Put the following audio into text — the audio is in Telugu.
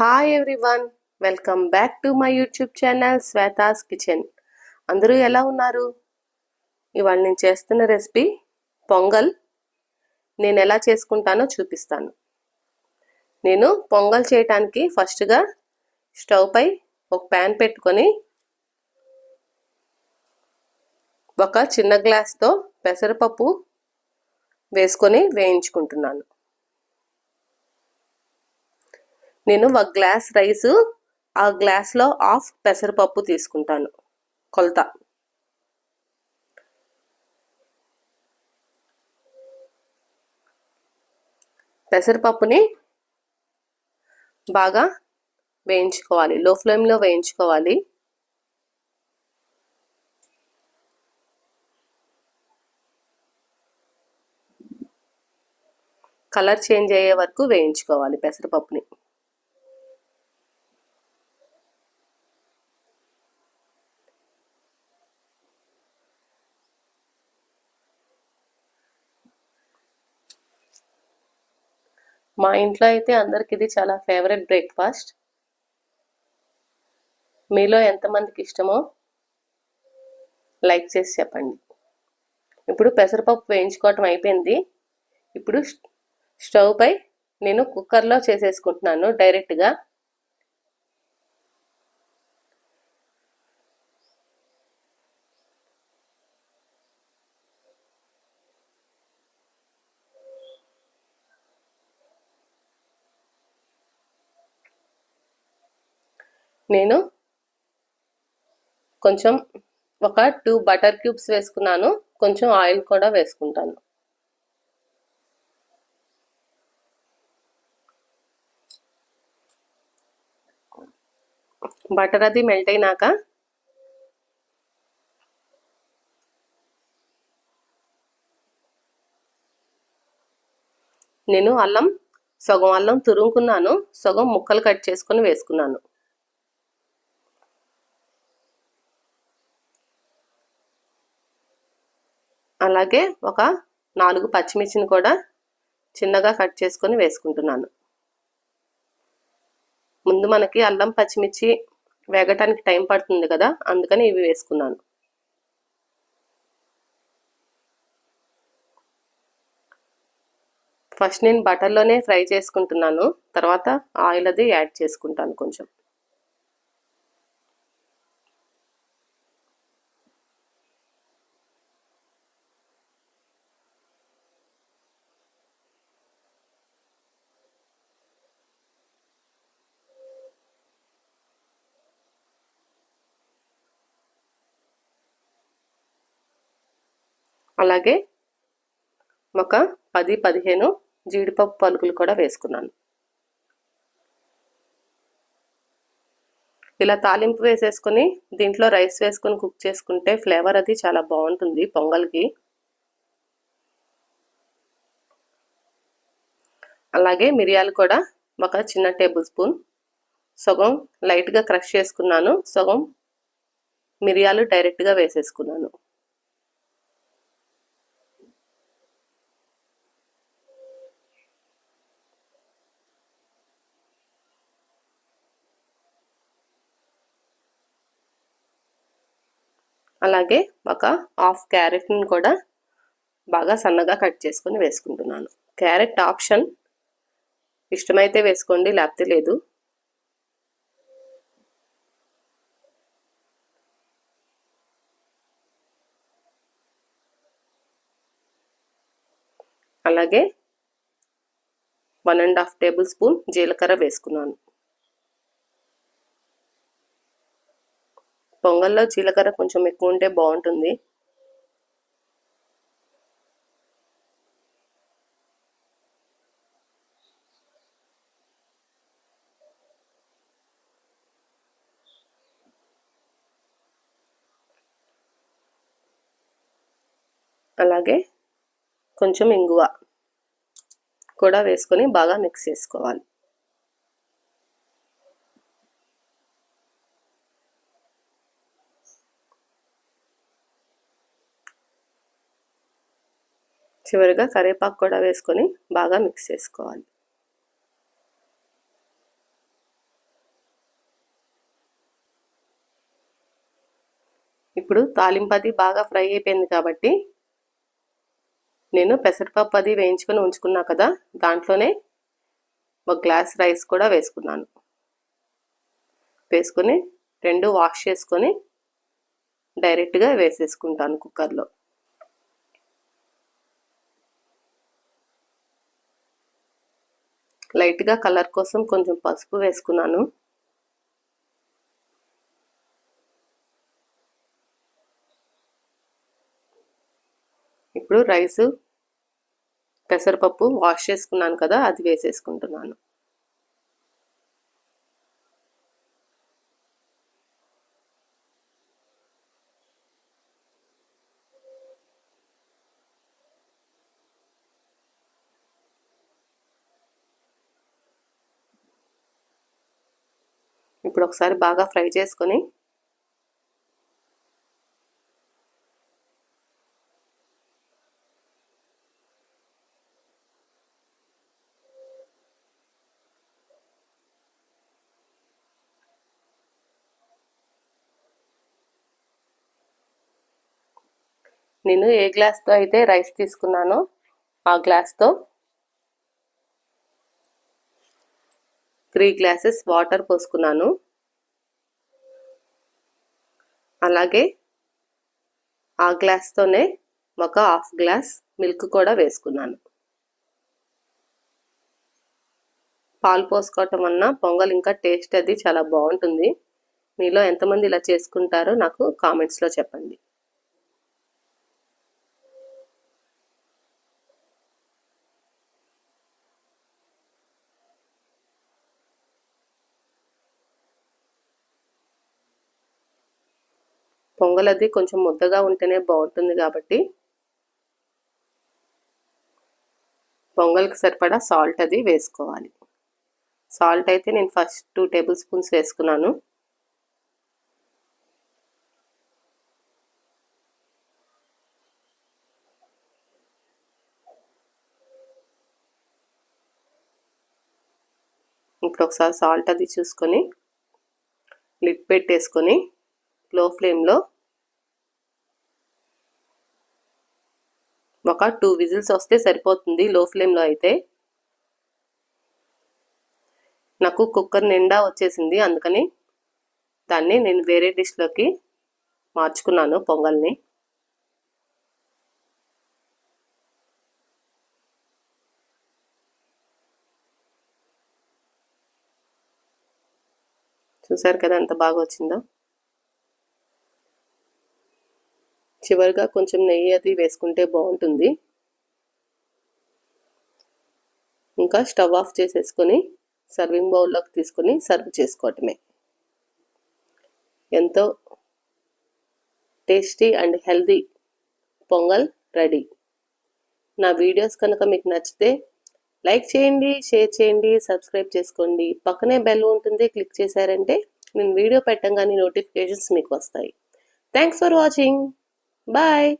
Hi everyone welcome back to my YouTube channel Shweta's kitchen అందరూ ఎలా ఉన్నారు? ఇవాళ నేను చేస్తున్న రెసిపీ పొంగల్. నేను ఎలా చేసుకుంటానో చూపిస్తాను. నేను పొంగల్ చేయటానికి ఫస్ట్గా స్టవ్ పై ఒక ప్యాన్ పెట్టుకొని ఒక చిన్న గ్లాస్తో పెసరపప్పు వేసుకొని వేయించుకుంటున్నాను. నేను ఒక గ్లాస్ రైస్ ఆ గ్లాస్లో హాఫ్ పెసరపప్పు తీసుకుంటాను. కొలత. పెసరపప్పుని బాగా వేయించుకోవాలి. లో ఫ్లేమ్లో వేయించుకోవాలి. కలర్ చేంజ్ అయ్యే వరకు వేయించుకోవాలి పెసరపప్పుని. మా ఇంట్లో అయితే అందరికి ఇది చాలా ఫేవరెట్ బ్రేక్ఫాస్ట్ మీలో ఎంతమందికి ఇష్టమో లైక్ చేసి చెప్పండి. ఇప్పుడు పెసరపప్పు వేయించుకోవటం అయిపోయింది. ఇప్పుడు స్టవ్ పై నేను కుక్కర్లో చేసేసుకుంటున్నాను డైరెక్ట్గా నేను కొంచెం ఒక టూ బటర్ క్యూబ్స్ వేసుకున్నాను. కొంచెం ఆయిల్ కూడా వేసుకుంటాను. బటర్ అది మెల్ట్ అయినాక నేను అల్లం సగం అల్లం తురుముకున్నాను. సగం ముక్కలు కట్ చేసుకొని వేసుకున్నాను. అలాగే ఒక నాలుగు పచ్చిమిర్చిని కూడా చిన్నగా కట్ చేసుకొని వేసుకుంటున్నాను. ముందు మనకి అల్లం పచ్చిమిర్చి వేగటానికి టైం పడుతుంది కదా అందుకని ఇవి వేసుకున్నాను. ఫస్ట్ నేను బటర్లోనే ఫ్రై చేసుకుంటున్నాను తర్వాత ఆయిల్ అది యాడ్ చేసుకుంటాను కొంచెం. అలాగే ఒక పది పదిహేను జీడిపప్పు పలుకులు కూడా వేసుకున్నాను. ఇలా తాలింపు వేసేసుకొని దీంట్లో రైస్ వేసుకొని కుక్ చేసుకుంటే ఫ్లేవర్ అది చాలా బాగుంటుంది పొంగల్కి. అలాగే మిరియాలు కూడా ఒక చిన్న టేబుల్ స్పూన్. సగం లైట్గా క్రష్ చేసుకున్నాను. సగం మిరియాలు డైరెక్ట్గా వేసేసుకున్నాను. అలాగే ఒక హాఫ్ క్యారెట్ని కూడా బాగా సన్నగా కట్ చేసుకొని వేసుకుంటున్నాను. క్యారెట్ ఆప్షన్ ఇష్టమైతే వేసుకోండి లేకపోతే లేదు. అలాగే one and half tablespoon జీలకర్ర వేసుకున్నాను. పొంగల్లో జీలకర్ర కొంచెం ఎక్కువ ఉంటే బాగుంటుంది. అలాగే కొంచెం ఇంగువ కూడా వేసుకొని బాగా మిక్స్ చేసుకోవాలి. చివరిగా కరివేపాకు కూడా వేసుకొని బాగా మిక్స్ చేసుకోవాలి. ఇప్పుడు తాలింపు అది బాగా ఫ్రై అయిపోయింది కాబట్టి నేను పెసరపప్పు అది వేయించుకొని ఉంచుకున్నా కదా దాంట్లోనే ఒక గ్లాస్ రైస్ కూడా వేసుకున్నాను. వేసుకొని రెండు వాష్ చేసుకొని డైరెక్ట్గా వేసేసుకుంటాను కుక్కర్లో. లైట్గా కలర్ కోసం కొంచెం పసుపు వేసుకున్నాను. ఇప్పుడు రైస్ పెసరపప్పు వాష్ చేసుకున్నాను కదా అది వేసేసుకుంటున్నాను. ఇప్పుడు ఒకసారి బాగా ఫ్రై చేసుకొని నేను ఏ గ్లాస్తో అయితే రైస్ తీసుకున్నానో ఆ గ్లాస్తో త్రీ గ్లాసెస్ వాటర్ పోసుకున్నాను. అలాగే ఆ గ్లాస్తోనే ఒక హాఫ్ గ్లాస్ మిల్క్ కూడా వేసుకున్నాను. పాలు పోసుకోవటం వలన పొంగల్ ఇంకా టేస్ట్ అది చాలా బాగుంటుంది. మీలో ఎంతమంది ఇలా చేసుకుంటారో నాకు కామెంట్స్లో చెప్పండి. పొంగల్ అది కొంచెం ముద్దగా ఉంటేనే బాగుంటుంది కాబట్టి పొంగల్కి సరిపడా సాల్ట్ అది వేసుకోవాలి. సాల్ట్ అయితే నేను ఫస్ట్ టూ టేబుల్ స్పూన్స్ వేసుకున్నాను. ఇప్పుడు ఒకసారి సాల్ట్ అది చూసుకొని లిడ్ పెట్టేసుకొని లో ఫ్లేమ్లో ఒక టూ విజిల్స్ వస్తే సరిపోతుంది లో ఫ్లేమ్లో అయితే. నాకు కుక్కర్ నిండా వచ్చేసింది అందుకని దాన్ని నేను వేరే డిష్లోకి మార్చుకున్నాను పొంగల్ని. చూసారు కదా ఎంత బాగా వచ్చిందో? చివరిగా కొంచెం నెయ్యి అది వేసుకుంటే బాగుంటుంది. ఇంకా స్టవ్ ఆఫ్ చేసేసుకొని సర్వింగ్ బౌల్లోకి తీసుకొని సర్వ్ చేసుకోవటమే. ఎంతో tasty and healthy pongal ready. నా వీడియోస్ కనుక మీకు నచ్చితే లైక్ చేయండి షేర్ చేయండి సబ్స్క్రైబ్ చేసుకోండి. పక్కనే బెల్ ఉంటుంది క్లిక్ చేశారంటే నేను వీడియో పెట్టంగానే నోటిఫికేషన్స్ మీకు వస్తాయి. Thanks for watching. Bye.